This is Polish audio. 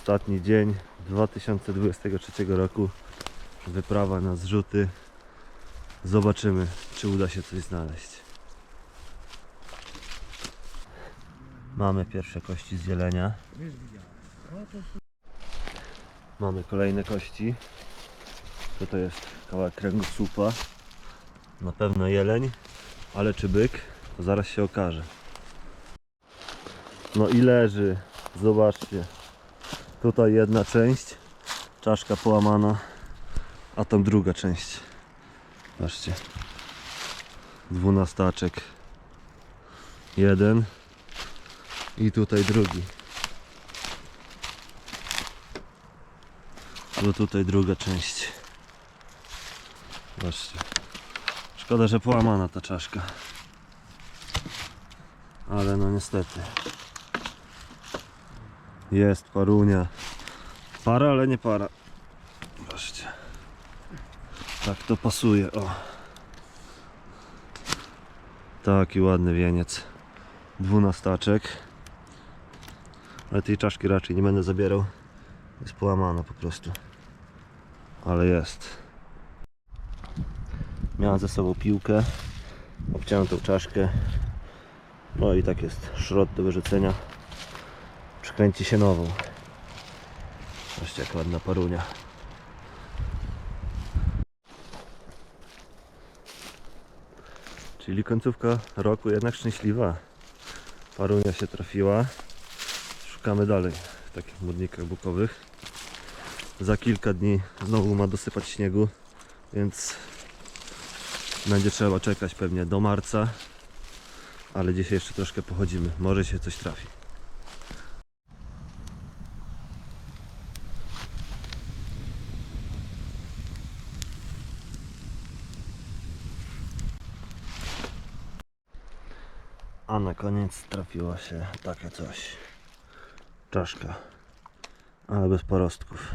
Ostatni dzień 2023 roku. Wyprawa na zrzuty. Zobaczymy, czy uda się coś znaleźć. Mamy pierwsze kości z jelenia. Mamy kolejne kości. To to jest kawałek kręgosłupa. Na pewno jeleń, ale czy byk, to zaraz się okaże. No i leży. Zobaczcie. Tutaj jedna część, czaszka połamana, a tam druga część. Zobaczcie. Dwunastaczek. Jeden. I tutaj drugi. No tutaj druga część. Zobaczcie. Szkoda, że połamana ta czaszka. Ale no niestety. Jest parunia. Para, ale nie para. Zobaczcie. Tak to pasuje. O. Taki ładny wieniec. Dwunastaczek. Ale tej czaszki raczej nie będę zabierał. Jest połamana po prostu. Ale jest. Miałem ze sobą piłkę. Obciąłem tą czaszkę. No i tak jest szrot do wyrzucenia. Przykręci się nową. Zobaczcie jak ładna parunia. Czyli końcówka roku jednak szczęśliwa. Parunia się trafiła. Szukamy dalej w takich modnikach bukowych. Za kilka dni znowu ma dosypać śniegu, więc będzie trzeba czekać pewnie do marca. Ale dzisiaj jeszcze troszkę pochodzimy. Może się coś trafi. A na koniec trafiło się takie coś. Czaszka. Ale bez porostków.